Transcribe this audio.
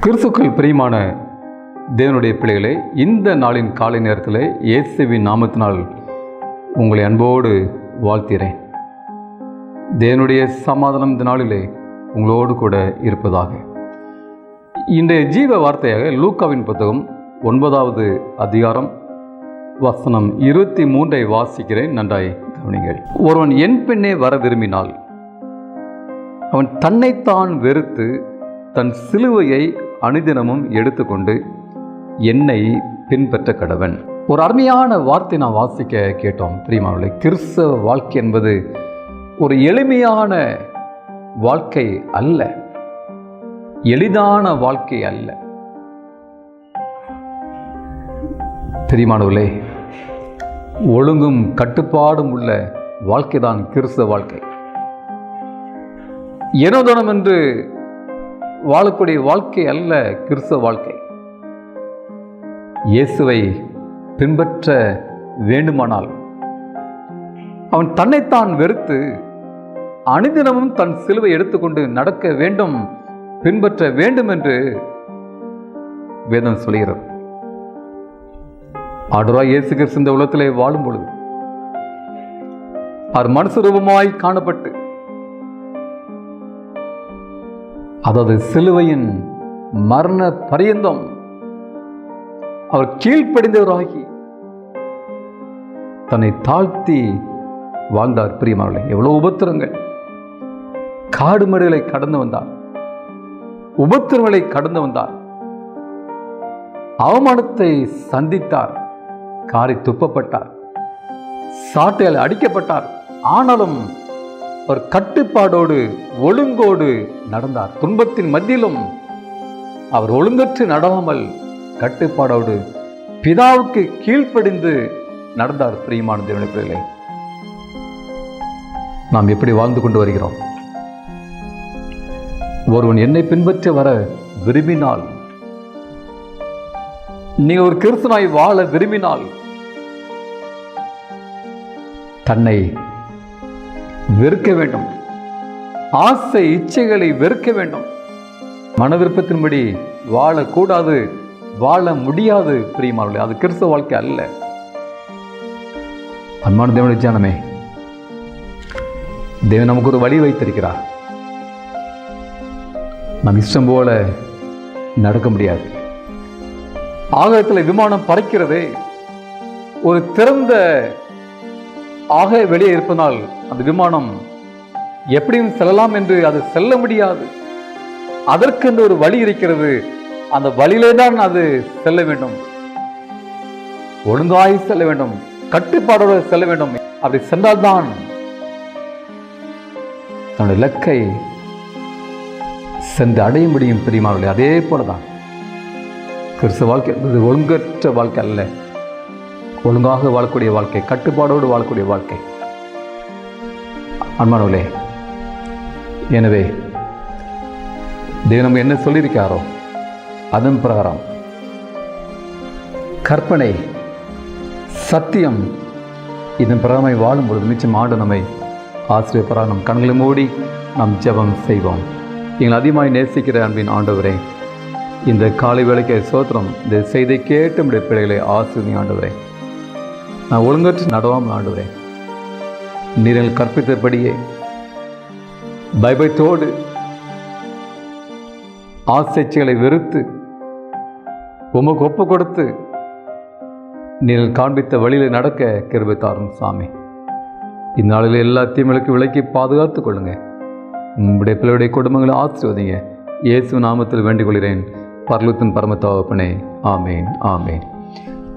கிறிஸ்துக்கள் பிரியமான தேவனுடைய பிள்ளைகளே இந்த நாளின் காலை நேரத்தில் இயேசுவின் நாமத்தினால் உங்களை அன்போடு வாழ்த்திறேன் தேவனுடைய சமாதானம் இந்த நாளிலே உங்களோடு கூட இருப்பதாக. இன்றைய ஜீவ வார்த்தையாக லூக்காவின் புத்தகம் ஒன்பதாவது அதிகாரம் வசனம் இருபத்தி மூன்றை வாசிக்கிறேன். நன்றாய் கவனிங்கள். ஒருவன் என் பெண்ணே வர விரும்பினால் அவன் தன்னைத்தான் வெறுத்து தன் சிலுவையை அனுதினமும் எடுத்துக்கொண்டு என்னை பின்பற்ற கடவன். ஒரு அருமையான வார்த்தை நான் வாசிக்க கேட்டோம் பிரியமானவர்களே கிறிஸ்தவ வாழ்க்கை என்பது ஒரு எளிமையான வாழ்க்கை அல்ல. எளிதான வாழ்க்கை அல்ல. பிரியமானவர்களே ஒழுங்கும் கட்டுப்பாடும் உள்ள வாழ்க்கைதான் கிறிஸ்தவ வாழ்க்கை. ஏனோதனம் என்று வாழக்கூடிய வாழ்க்கை அல்ல கிறிஸ்தவ வாழ்க்கை. இயேசுவை பின்பற்ற வேண்டுமானால் அவன் தன்னைத்தான் வெறுத்து அனுதினமும் தன் சிலுவை எடுத்துக்கொண்டு நடக்க வேண்டும் பின்பற்ற வேண்டும் என்று வேதம் சொல்கிறது ஆடுராய் இயேசு கிறிஸ்து இந்த உலகத்திலே வாழும் பொழுது அவர் மனுஷ ரூபமாய் காணப்பட்டு அதாவது சிலுவையின் மரண பரியந்தம் அவர் கீழ்ப்படிந்தவராகி தன்னை தாழ்த்தி வாழ்ந்தார். பிரியமாவளை எவ்வளவு உபத்திரங்கள். காடு மடுகளை கடந்து வந்தார். உபத்திரங்களை கடந்து வந்தார். அவமானத்தை சந்தித்தார். காரி துப்பப்பட்டார். சாட்டையால் அடிக்கப்பட்டார். ஆனாலும் அவர் கட்டுப்பாடோடு ஒழுங்கோடு நடந்தார். துன்பத்தின் மத்தியிலும் அவர் ஒழுங்கற்று நடாமல் கட்டுப்பாடோடு பிதாவுக்கு கீழ்ப்படிந்து நடந்தார் பிரியமான தேவனுடைய நாம் எப்படி வாழ்ந்து கொண்டு வருகிறோம்? ஒருவன் என்னை பின்பற்ற வர விரும்பினால் நீ ஒரு கிறிஸ்தனாய் வாழ விரும்பினால் தன்னை வெறுக்க வேண்டும். ஆசை இச்சைகளை வெறுக்க வேண்டும். மன விருப்பத்தின்படி வாழக்கூடாது வாழ முடியாது பிரியமானவர்களே அது கிறிஸ்தவ வாழ்க்கை அல்ல. அன்பான தேவனுடைய ஜானமே தேவன் நமக்கு ஒரு வழி வைத்திருக்கிறார். நம் இஷ்டம் போல நடக்க முடியாது. ஆகத்தில் விமானம் பறக்கிறது. ஒரு திறந்த ஆக வெளியே இருப்பதால் அந்த விமானம் எப்படியும் செல்லலாம் என்று அது செல்ல முடியாது. அதற்கு அந்த ஒரு வழி இருக்கிறது? அந்த வழியிலே தான் அது செல்ல வேண்டும். ஒழுங்காய் செல்ல வேண்டும். கட்டுப்பாடோடு செல்ல வேண்டும். அப்படி சென்றால்தான் தன்னுடைய இலக்கை சென்று அடைய முடியும் பெரியமார்களே அதே போலதான். கிறிஸ்து வாழ்க்கை என்பது ஒழுங்கற்ற வாழ்க்கை அல்ல. ஒழுங்காக வாழக்கூடிய வாழ்க்கை கட்டுப்பாடோடு வாழக்கூடிய வாழ்க்கை. அன்பானவர்களே எனவே தேவனம் என்ன சொல்லியிருக்காரோ அதன் பிரகாரம் கற்பனை சத்தியம் இதன் பிரகாரமாய் வாழும் பொழுது நிச்சயம் ஆண்டு நம்மை ஆசிரியப்பராக நம் கண்களை மூடி நாம் ஜெபம் செய்வோம். எங்கள் அதிகமாய் நேசிக்கிற அன்பின் ஆண்டவரே இந்த காலை வேலைக்கு சோத்திரம் இந்த செய்தை கேட்டு நம்முடைய பிள்ளைகளை ஆசிரியர் ஆண்டவரே. நான் ஒழுங்கற்று நடவாமல் ஆண்டுகிறேன் நீரில் கற்பித்தபடியே பயபயத்தோடு ஆசைச்சிகளை வெறுத்து உமக்கு ஒப்பு கொடுத்து நீங்கள் காண்பித்த வழியில் நடக்க கிருபை சாமி. இந்நாளில் எல்லா தீமைகளுக்கு விலக்கி பாதுகாத்துக் கொள்ளுங்க. உங்களுடைய பிள்ளையுடைய குடும்பங்களை ஆசிர்வதிங்க. இயேசு நாமத்தில் வேண்டிக் கொள்கிறேன். பர்லுத்தின் பரமத்தாவப்பனே. ஆமேன் ஆமேன்.